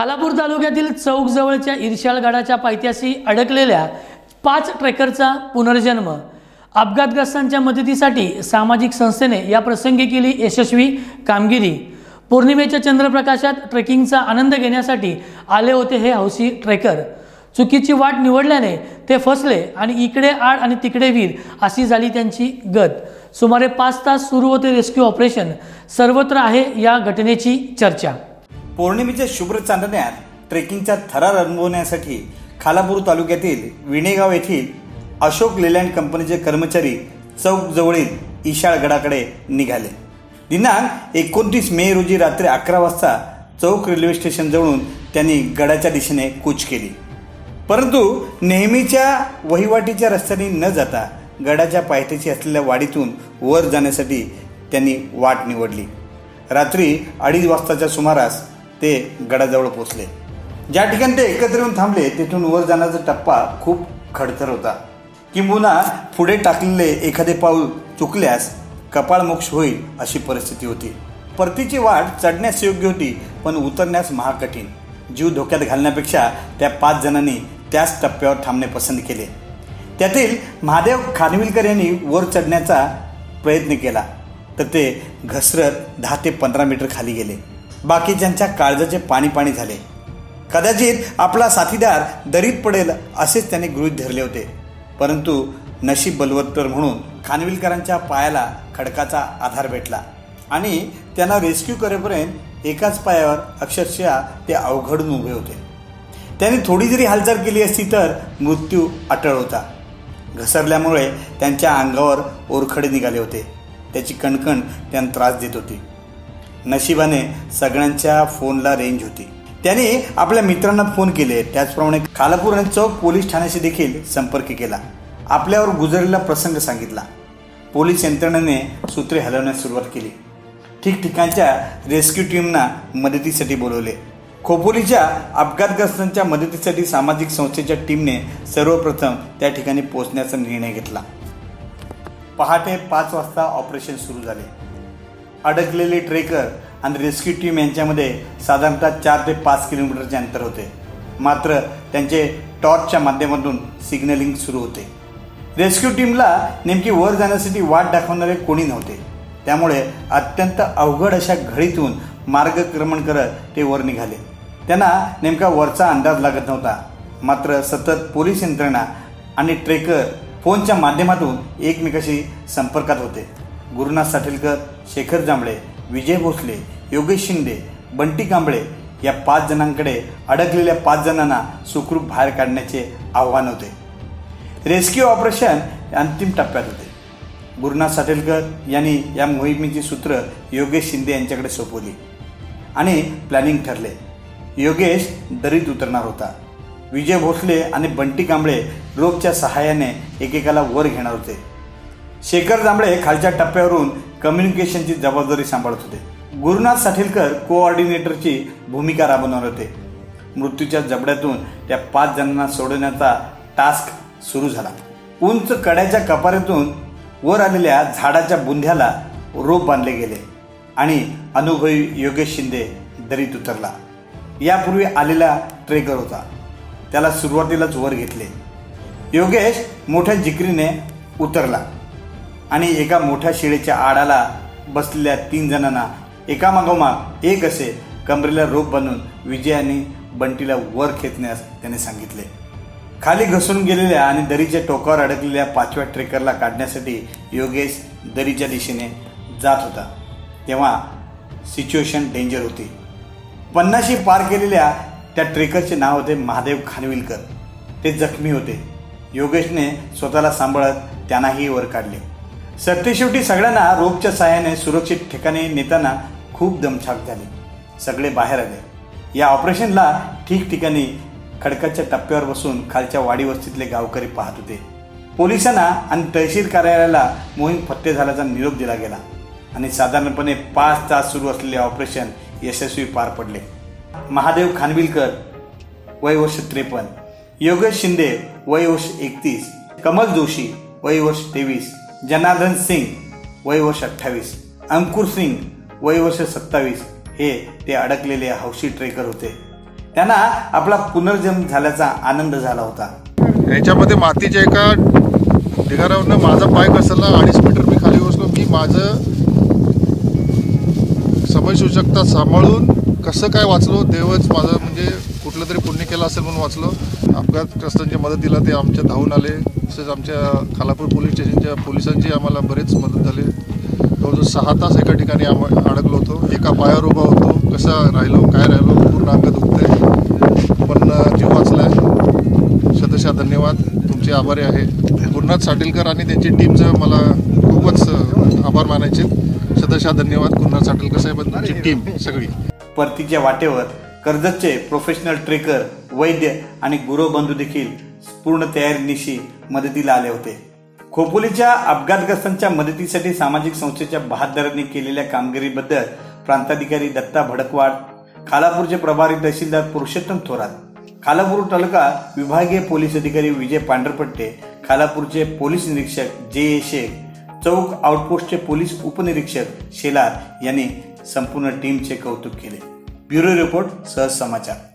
खालापूर तालुक्यातील चौकजवळच्या इर्शाळगडाच्या पायथ्याशी अडकलेल्या पाच ट्रेकरचा पुनर्जन्म. अपघातग्रस्तांच्या मदतीसाठी सामाजिक संस्थेने या प्रसंगी केली यशस्वी कामगिरी. पौर्णिमेच्या चंद्रप्रकाशात ट्रेकिंगचा आनंद घेण्यासाठी आले होते हे हौसी ट्रेकर. चुकीची वाट निवडल्याने ते फसले आणि इकडे आड आणि तिकडे वीर अशी झाली त्यांची गत. सुमारे पाच तास सुरू होते रेस्क्यू ऑपरेशन. सर्वत्र आहे या घटनेची चर्चा. पौर्णिमेच्या शुभ्र चांदण्यात ट्रेकिंगचा थरार अनुभवण्यासाठी खालापूर तालुक्यातील विणेगाव येथील अशोक लेलँड कंपनीचे कर्मचारी चौक जवळील ईशाळगडाकडे निघाले. दिनांक एकोणतीस मे रोजी रात्री अकरा वाजता चौक रेल्वे स्टेशन जवळून त्यांनी गडाच्या दिशेने कूच केली. परंतु नेहमीच्या वहिवाटीच्या रस्त्याने न जाता गडाच्या पायथ्याशी असलेल्या वाडीतून वर जाण्यासाठी त्यांनी वाट निवडली. रात्री अडीच वाजताच्या सुमारास ते गडाजवळ पोचले. ज्या ठिकाणी ते एकत्र येऊन थांबले तिथून वर जाण्याचा टप्पा खूप खडतर होता. किंबहुना पुढे टाकलेले एखादे पाऊल चुकल्यास कपाळमोक्ष होईल अशी परिस्थिती होती. परतीची वाट चढण्यास योग्य होती पण उतरण्यास महाकठीण. जीव धोक्यात घालण्यापेक्षा त्या पाच जणांनी त्याच टप्प्यावर थांबणे पसंत केले. त्यातील महादेव खानविलकर यांनी वर चढण्याचा प्रयत्न केला तर ते घसरत दहा ते पंधरा मीटर खाली गेले. बाकीच्यांच्या काळजाचे पाणी पाणी झाले. कदाचित आपला साथीदार दरीत पडेल असेच त्याने गृहीत धरले होते. परंतु नशीब बलवत्तर म्हणून खानविलकरांच्या पायाला खडकाचा आधार भेटला आणि त्यांना रेस्क्यू करेपर्यंत एकाच पायावर अक्षरशः ते अवघडून उभे होते. त्यांनी थोडी जरी हालचाल केली असती तर मृत्यू अटळ होता. घसरल्यामुळे त्यांच्या अंगावर ओरखडे निघाले होते. त्याची कणकण त्यांना त्रास देत होती. नशिबाने सगळ्यांच्या फोनला रेंज होती. त्याने आपल्या मित्रांना फोन केले. त्याचप्रमाणे खालापूर आणि चौक पोलीस ठाण्याशी देखील संपर्क केला. आपल्यावर गुजरलेला प्रसंग सांगितला. पोलीस यंत्रणेने सूत्रे हलवण्यास सुरुवात केली. ठिकठिकाणच्या रेस्क्यू टीमना मदतीसाठी बोलवले. खोपोलीच्या अपघातग्रस्तांच्या मदतीसाठी सामाजिक संस्थेच्या टीमने सर्वप्रथम त्या ठिकाणी पोहोचण्याचा निर्णय घेतला. पहाटे पाच वाजता ऑपरेशन सुरू झाले. अडकलेले ट्रेकर आणि रेस्क्यू टीम यांच्यामध्ये साधारणतः चार ते पाच किलोमीटरचे अंतर होते. मात्र त्यांचे टॉर्चच्या माध्यमातून सिग्नलिंग सुरू होते. रेस्क्यू टीमला नेमकी वर जाण्यासाठी वाट दाखवणारे कोणी नव्हते. त्यामुळे अत्यंत अवघड अशा घडीतून मार्गक्रमण करत ते वर निघाले. त्यांना नेमका वरचा अंदाज लागत नव्हता. मात्र सतत पोलीस यंत्रणा आणि ट्रेकर फोनच्या माध्यमातून एकमेकाशी संपर्कात होते. गुरुनाथ साठेलकर शेखर जांभळे विजय भोसले योगेश शिंदे बंटी कांबळे या पाच जणांकडे अडकलेल्या पाच जणांना सुखरूप बाहेर काढण्याचे आव्हान होते. रेस्क्यू ऑपरेशन अंतिम टप्प्यात होते. गुरुनाथ साठेलकर यांनी या मोहिमेची सूत्र योगेश शिंदे यांच्याकडे सोपवली आणि प्लॅनिंग ठरले. योगेश दरीत उतरणार होता. विजय भोसले आणि बंटी कांबळे रोपच्या सहाय्याने एकेकाला वर घेणार होते. शेखर जांभळे खालच्या टप्प्यावरून कम्युनिकेशनची जबाबदारी सांभाळत होते. गुरुनाथ साठेलकर कोऑर्डिनेटरची भूमिका राबवणार होते. मृत्यूच्या जबड्यातून त्या पाच जणांना सोडवण्याचा टास्क सुरू झाला. उंच कड्याच्या कपारीतून वर आलेल्या झाडाच्या बुंध्याला रोप बांधले गेले आणि अनुभवी योगेश शिंदे दरीत उतरला. यापूर्वी आलेला ट्रेकर होता. त्याला सुरुवातीलाच वर घेतले. योगेश मोठ्या जिकरीने उतरला. आणि एका मोठ्या शिळेच्या आडाला बसलेल्या तीन जणांना एकामागोमाग एक असे कमरेला रोप बांधून विजयाने बंटीला वर खेचण्यास त्याने सांगितले. खाली घसरून गेलेल्या आणि दरीच्या टोकावर अडकलेल्या पाचव्या ट्रेकरला काढण्यासाठी योगेश दरीच्या दिशेने जात होता. तेव्हा सिच्युएशन डेंजर होती. पन्नाशी पार केलेल्या त्या ट्रेकरचे नाव होते महादेव खानविलकर. ते जखमी होते. योगेशने स्वतःला सांभाळत त्यांनाही वर काढले. सरतेशेवटी सगळ्यांना रोपच्या साह्याने सुरक्षित ठिकाणी नेताना खूप दमछाक झाली. सगळे बाहेर आले. या ऑपरेशनला ठिकठिकाणी खडकाच्या टप्प्यावर बसून खालच्या वाडी वस्तीतले गावकरी पाहत होते. पोलिसांना आणि तहसील कार्यालयाला मोहीम फत्ते झाल्याचा निरोप दिला गेला आणि साधारणपणे पाच तास सुरू असलेले ऑपरेशन यशस्वी पार पडले. महादेव खानविलकर वय वर्ष त्रेपन्न योगेश शिंदे वय वर्ष एकतीस कमल जोशी वय वर्ष तेवीस जनार्दन सिंग वय वर्ष अठ्ठावीस. अंकुर सिंग वय वर्ष सत्तावीस. हे ते अडकलेले हौशी ट्रेकर होते. त्यांना आपला पुनर्जन्म झाल्याचा आनंद झाला होता. याच्यामध्ये मातीच्या एका ढिगाऱ्यावरनं माझा पाय घसरला अडीच मीटर मी खाली बसलो मी माझं समयसूचकता सांभाळून कसं काय वाचलो देवच माझं म्हणजे कुठलं तरी पुण्य केलं असेल म्हणून वाचलो. अपघातग्रस्तांच्या मदतीला ते आमच्या धावून आले. तसेच आमच्या खालापूर पोलीस स्टेशनच्या पोलिसांची आम्हाला बरेच मदत झाली. जवळजवळ सहा तास एका ठिकाणी आम अडकलो होतो. एका पायावर उभा होतो. कसा राहिलो काय राहिलो पूर्ण अंग दुखतंय. पण अं, जीव वाचलाय. शतशा धन्यवाद. तुमचे आभारी आहे. गुरुनाथ साटेलकर आणि त्यांची टीमचं मला खूपच आभार मानायचे. शतशा धन्यवाद. गुरुनाथ साटेलकर साहेब तुमची टीम सगळी. परतीच्या वाटेवर कर्जतचे प्रोफेशनल ट्रेकर वैद्य आणि गुरुबंधू देखील पूर्ण तयारीनिशी मदतीला आले होते. खोपोलीच्या अपघातग्रस्तांच्या मदतीसाठी सामाजिक संस्थेच्या बहादरांनी केलेल्या कामगिरीबद्दल प्रांताधिकारी दत्ता भडकवाड खालापूरचे प्रभारी तहसीलदार पुरुषोत्तम थोरात खालापूर तालुका विभागीय पोलीस अधिकारी विजय पांढरपट्टे खालापूरचे पोलीस निरीक्षक जे ए शेख चौक आउटपोस्टचे पोलीस उपनिरीक्षक शेलार यांनी संपूर्ण टीमचे कौतुक केले. ब्युरो रिपोर्ट सहज समाचार.